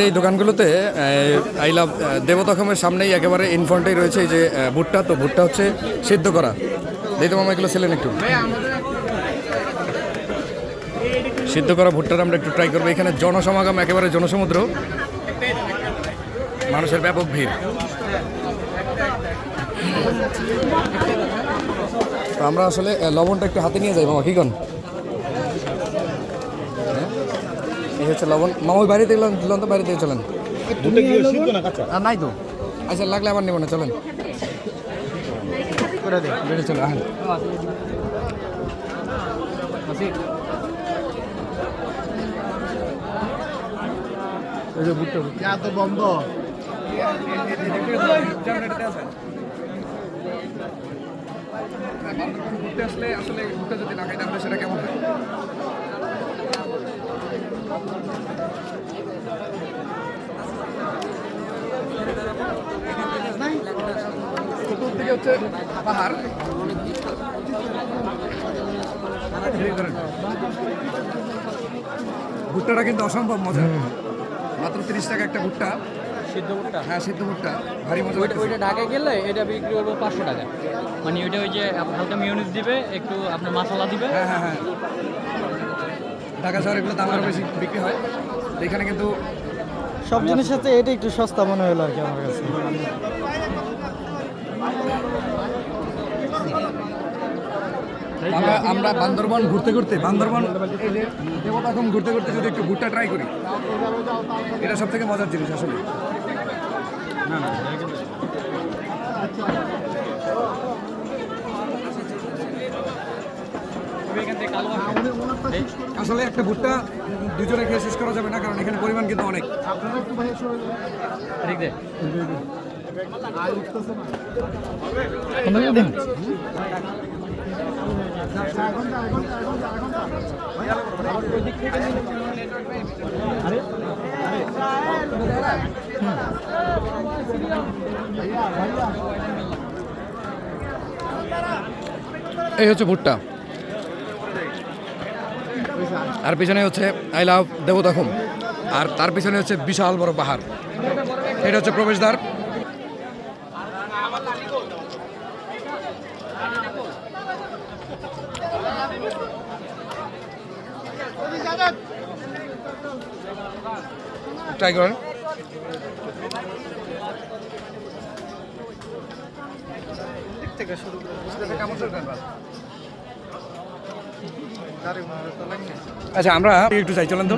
এই দোকানগুলোতে I love দেবতাখমের সামনেই একেবারে ইনফ্রন্টেই রয়েছে যে ভুট্টা। তো ভুট্টা হচ্ছে সিদ্ধ করা। এই তো মামা এগুলো ছিলেন একটু। সিদ্ধ করা ভুট্টার আমরা একটু ট্রাই করব। এখানে জনসমাগম, একেবারে জনসমুদ্র। মানুষের ব্যাপক ভিড়। তো আমরা আসলে লবণটা একটু হাতে নিয়ে যাই। মামা, কি কন হ্যাঁ? এই হচ্ছে লবণ। মামা ওই বাড়িতে গেলাম দিলাম তো বাড়িতে চলেন। দুটো কি সিদ্ধ না কাঁচা? আর নাই তো। আচ্ছা লাগলে আবার নেব না চলেন। বেড়ে চলো আহেন এই যে ভুট্টা তো বন্ধ। ঘুরতে আসলে আসলে ঘুরতে যদি না তাহলে সেটা কেমন হয়? চতুর্দিকে হচ্ছে পাহাড় ভুট্টাটা কিন্তু অসম্ভব মজা। মাত্র তিরিশ টাকা একটা ভুট্টা। সিদ্ধ ভুট্টা? হ্যাঁ সিদ্ধ ভুট্টা। ভারী মজা ওইটা। ওইটা ঢাকায় গেলে এটা বিক্রি করব পাঁচশো টাকা। মানে ওইটা ওই যে হালকা মিউনিস দিবে একটু আপনার মশলা দিবে। হ্যাঁ হ্যাঁ হ্যাঁ। ঢাকা শহরে এগুলো দাম আরও বেশি বিক্রি হয়। এখানে কিন্তু সব জিনিসের সাথে এটা একটু সস্তা মনে হলো আর কি আমার কাছে। আমরা আমরা বান্দরবন ঘুরতে ঘুরতে বান্দরবন এই যে দেবতাখম ঘুরতে ঘুরতে যদি একটু ভুট্টা ট্রাই করি এটা সব থেকে মজার জিনিস আসলে। এখান আসলে একটা ভুট্টা দুজনে খেয়ে শেষ করা যাবে না, কারণ এখানে পরিমাণ কিন্তু অনেক। এই হচ্ছে ভুট্টা। আর পিছনে হচ্ছে আই লাভ দেবতাখম আর তার পিছনে হচ্ছে বিশাল বড় পাহাড়। এটা হচ্ছে প্রবেশদ্বার। ট্রাই করেন। আচ্ছা আমরা একটু চাই চলেন তো।